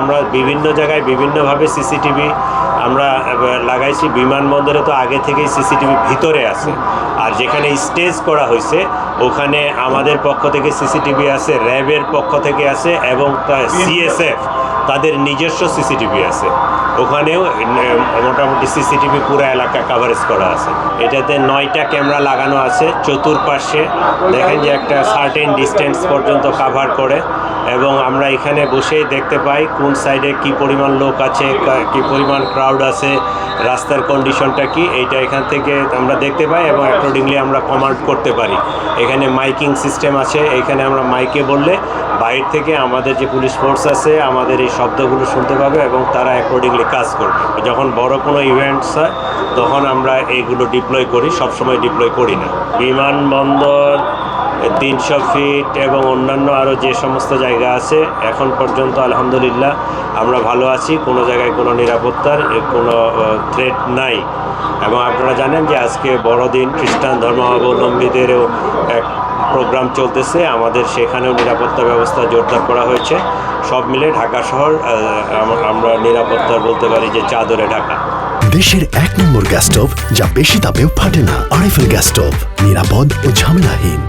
আমরা বিভিন্ন জায়গায় বিভিন্নভাবে সিসিটিভি আমরা লাগাইছি। বিমানবন্দরে তো আগে থেকেই সিসিটিভি ভিতরে আছে। আর যেখানে স্টেজ করা হয়েছে ওখানে আমাদের পক্ষ থেকে সিসিটিভি আছে র্যাবের পক্ষ থেকে আছে এবং সিএসএফ। তাদের নিজস্ব সিসিটিভি আছে। ওখানেও মোটামুটি সিসিটিভি পুরো এলাকা কাভারেজ করা আছে। এটাতে নয়টা ক্যামেরা লাগানো আছে, চতুর্পাশে দেখেন যে একটা সার্টেন ডিস্টেন্স পর্যন্ত কাভার করে এবং আমরা এখানে বসেই দেখতে পাই কোন সাইডে কি পরিমাণ লোক আছে, কা- পরিমাণ ক্রাউড আছে, রাস্তার কন্ডিশনটা কি, এইটা এখান থেকে আমরা দেখতে পাই এবং অ্যাকর্ডিংলি আমরা কমান্ড করতে পারি। এখানে মাইকিং সিস্টেম আছে, এখানে আমরা মাইকে বললে বাইরে থেকে আমাদের যে পুলিশ ফোর্স আছে, আমাদের এই শব্দগুলো শুনতে পাবে এবং তারা অ্যাকর্ডিংলি কাজ করবে। যখন বড় কোনো ইভেন্টস হয়, তখন আমরা এইগুলো ডিপ্লয় করি, সবসময় ডিপ্লয় করি না। বিমানবন্দর, তিনশো ফিট এবং অন্যান্য আরও যে সমস্ত জায়গা আছে, এখন পর্যন্ত আলহামদুলিল্লাহ আমরা ভালো আছি। কোনো জায়গায় কোনো নিরাপত্তার কোনো থ্রেট নাই। এবং আপনারা জানেন যে আজকে বড়দিন, খ্রিস্টান ধর্মাবলম্বীদেরও এক প্রোগ্রাম চলতেছে। আমাদের সেখানেও নিরাপত্তা ব্যবস্থা জোরদার করা হয়েছে। সব মিলে ঢাকা শহর আমরা নিরাপত্তা বলতে পারি যে চাদরে ঢাকা। দেশের এক নম্বর গ্যাস স্টোভ যা বেশি তাপেও ফাটে না আরএফএল গ্যাস স্টোভ নিরাপদ ও ঝামেলাহীন।